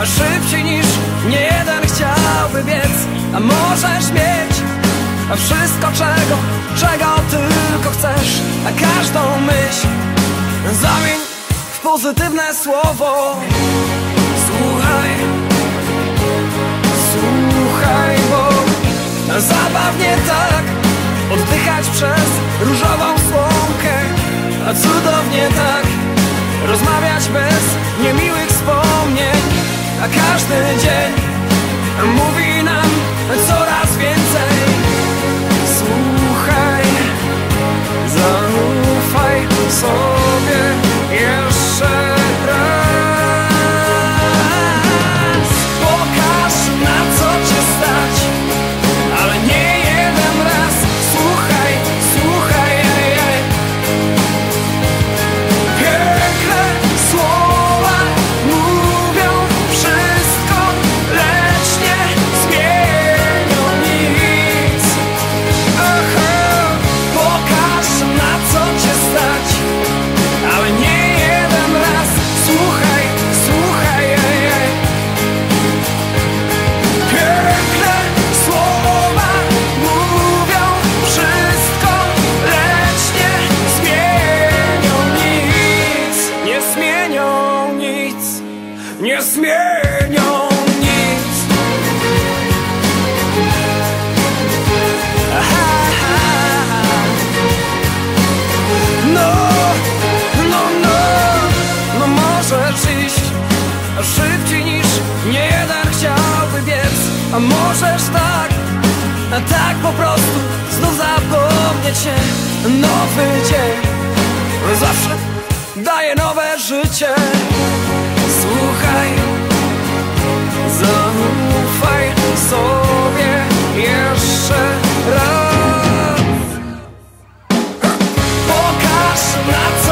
a szybciej niż nie jeden chciałby biec. A możesz mieć wszystko czego, czego tylko chcesz. A każdą myśl zamień w pozytywne słowo. Słuchaj, słuchaj, bo zabawnie tak Oddychać przez różową słomkę, a cudownie tak Rozmawiać bez każdy dzień nie zmienią nic. No, no, no, no możesz iść szybciej niż nie jeden chciałby biec. A możesz tak, tak po prostu znów zapomnieć się. Nowy dzień zawsze daje nowe życie not